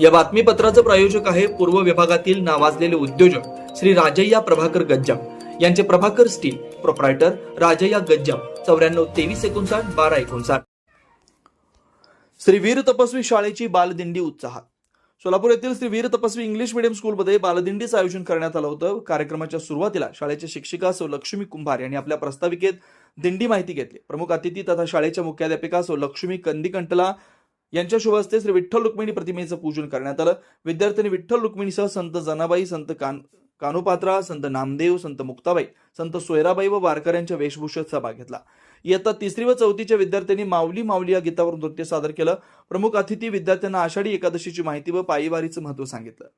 या बातमीपत्राचं प्रायोजक आहे पूर्व विभागातील नावाजलेले उद्योजक श्री राजय्या प्रभाकर गज्जाम. यांचे प्रभाकर स्टील प्रोप्रायटर राजय्या गज्जाम. चौऱ्याण्णव तेवीस एकोणसाठ बारा एकोणसाठ. श्री वीर तपस्वी शाळेची बालदिंडी उत्साहात. सोलापूर येथील श्री वीर तपस्वी इंग्लिश मिडियम स्कूलमध्ये बालदिंडीचं आयोजन करण्यात आलं होतं. कार्यक्रमाच्या सुरुवातीला शाळेच्या शिक्षिका सौ लक्ष्मी कुंभार यांनी आपल्या प्रस्ताविकेत दिंडी माहिती घेतली. प्रमुख अतिथी तथा शाळेच्या मुख्याध्यापिका सौ लक्ष्मी कंदिकंटला यांच्या शुभ हस्ते श्री विठ्ठल रुक्मिणी प्रतिमेचं पूजन करण्यात आलं. विद्यार्थ्यांनी विठ्ठल रुक्मिणीसह संत जनाबाई संत कान कानोपात्रा संत नामदेव संत मुक्ताबाई संत सोयराबाई व वारकऱ्यांच्या वेशभूषेत सहभाग घेतला. इयत्ता तिसरी व चौथीच्या विद्यार्थ्यांनी माऊली माऊली या गीतावर नृत्य सादर केलं. प्रमुख अतिथी विद्यार्थ्यांना आषाढी एकादशीची माहिती व पायीवारीचं महत्त्व सांगितलं.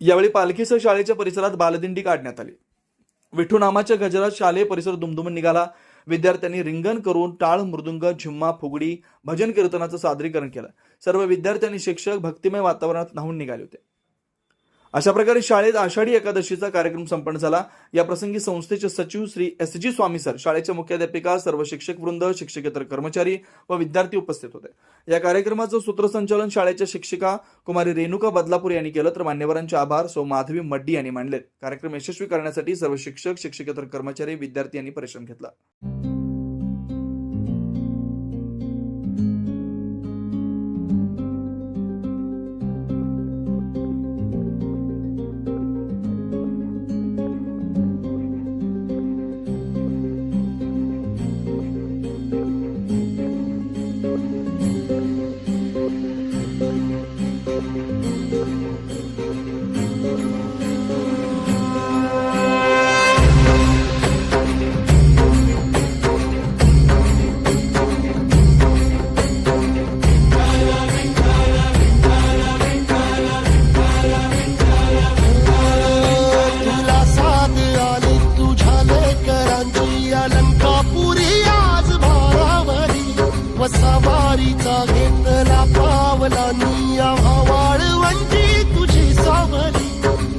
यावेळी पालखीसह शाळेच्या परिसरात बालदिंडी काढण्यात आली. विठू नामाच्या गजरात शालेय परिसर दुमदुमून निघाला. विद्यार्थ्यांनी रिंगण करून टाळ मृदुंग झिम्मा फुगडी भजन कीर्तनाचं सादरीकरण केलं. सर्व विद्यार्थ्यांनी शिक्षक भक्तिमय वातावरणात न्हावून निघाले होते. अशा प्रकारे शाळेत आषाढी एकादशीचा कार्यक्रम संपन्न झाला. या प्रसंगी संस्थेचे सचिव Shri S G Swami sir शाळेच्या मुख्याध्यापिका सर्व शिक्षक वृंद शिक्षकेतर कर्मचारी व विद्यार्थी उपस्थित होते. या कार्यक्रमाचं सूत्रसंचालन शाळेच्या शिक्षिका कुमारी रेणुका बदलापूर यांनी केलं तर मान्यवरांचे आभार सौ माधवी मड्डी यांनी मांडले कार्यक्रम यशस्वी करण्यासाठी सर्व शिक्षक शिक्षकेतर कर्मचारी विद्यार्थी यांनी परिश्रम घेतला. लेकरांची आज भारावरी वसावारीचा घेतला पावला निया वाळवंटी तुझी सावली.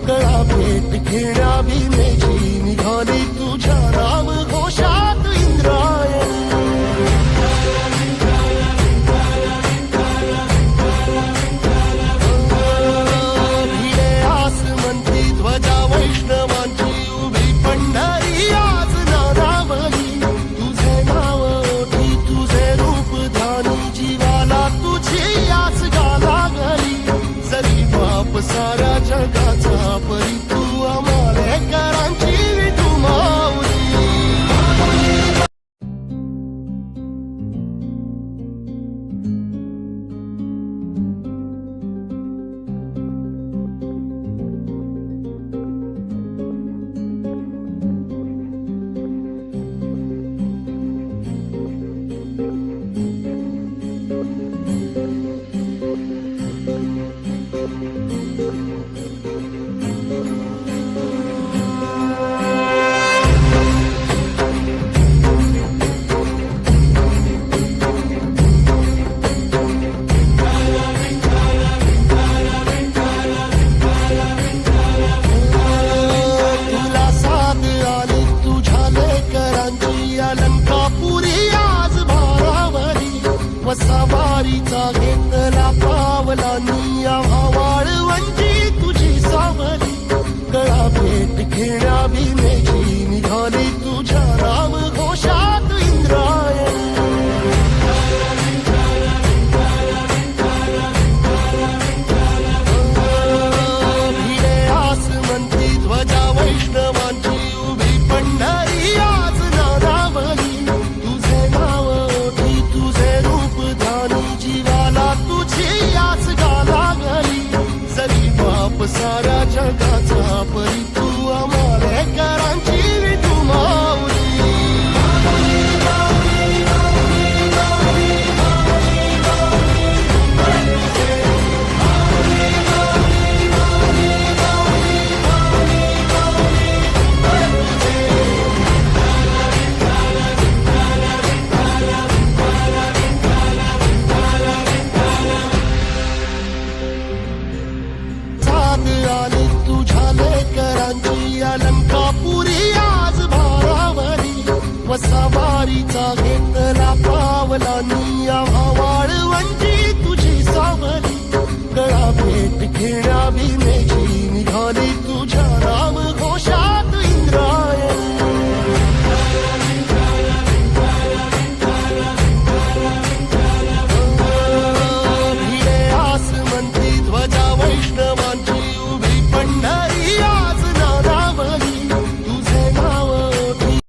कळा भेट घेण्या भीमेची निघाली. बाप साऱ्या वसावारीचा घेतला पावला निया म्हणजे तुझी सावरी गळा भेट घेण्या साऱ्या जगाचा परिता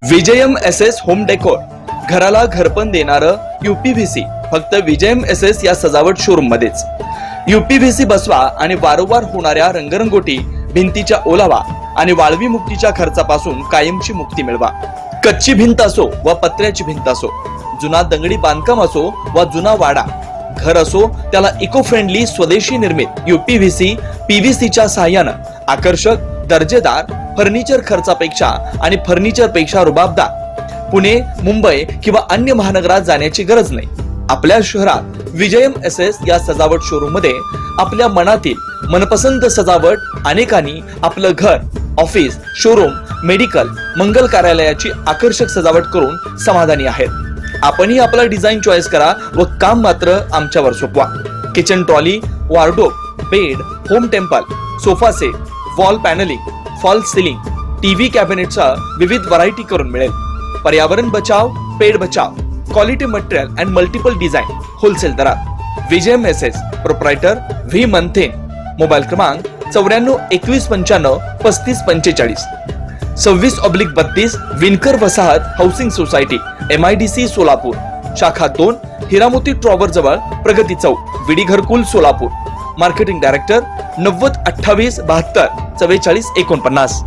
Vijayam S S home decor. घराला घरपण देणारं युपीव्हीसी फक्त विजयम एस एस या सजावट शोरूम मध्येच युपीव्हीसी बसवा आणि वारंवार होणाऱ्या रंगरंगोटी भिंतीच्या ओलावा आणि वाळवी मुक्तीच्या खर्चापासून कायमची मुक्ती मिळवा. कच्ची भिंत असो व पत्र्याची भिंत असो जुना दंगडी बांधकाम असो वा जुना वाडा घर असो त्याला इको फ्रेंडली स्वदेशी निर्मित युपीव्हीसी पीव्हीसीच्या सहाय्यानं आकर्षक दर्जेदार फर्निचर खर्चापेक्षा आणि फर्निचरपेक्षा रुबाबदार. पुणे मुंबई किंवा अन्य महानगरात जाण्याची गरज नाही. आपल्या शहरात विजयम एस एस या सजावट शोरूममध्ये आपल्या मनातील मनपसंत सजावट अनेकांनी आपलं घर ऑफिस शोरूम मेडिकल मंगल कार्यालयाची आकर्षक सजावट करून समाधानी आहेत. आपणही आपला डिझाईन चॉईस करा व काम मात्र आमच्यावर सोपवा. Kitchen trolley wardrobe bed home temple sofa set wall panelling fall ceiling TV कॅबिनेटचा विविध व्हरायटी करून मिळेल. पर्यावरण बचाव पेड बचाव quality material and multiple design wholesale दरात. विजय मेसेज प्रोप्रायटर व्ही मंथेन मोबाईल क्रमांक चौऱ्याण्णव एकवीस पंच्याण्णव पस्तीस पंचेचाळीस. सव्वीस ऑब्लिक बत्तीस विनकर वसाहत housing society M I D C Solapur. शाखा दोन हिरामोती ट्रॉवर जवळ प्रगती चौक विडी घरकुल सोलापूर. मार्केटिंग डायरेक्टर नव्वद अठ्ठावीस बहात्तर चव्वेचाळीस एकोणपन्नास.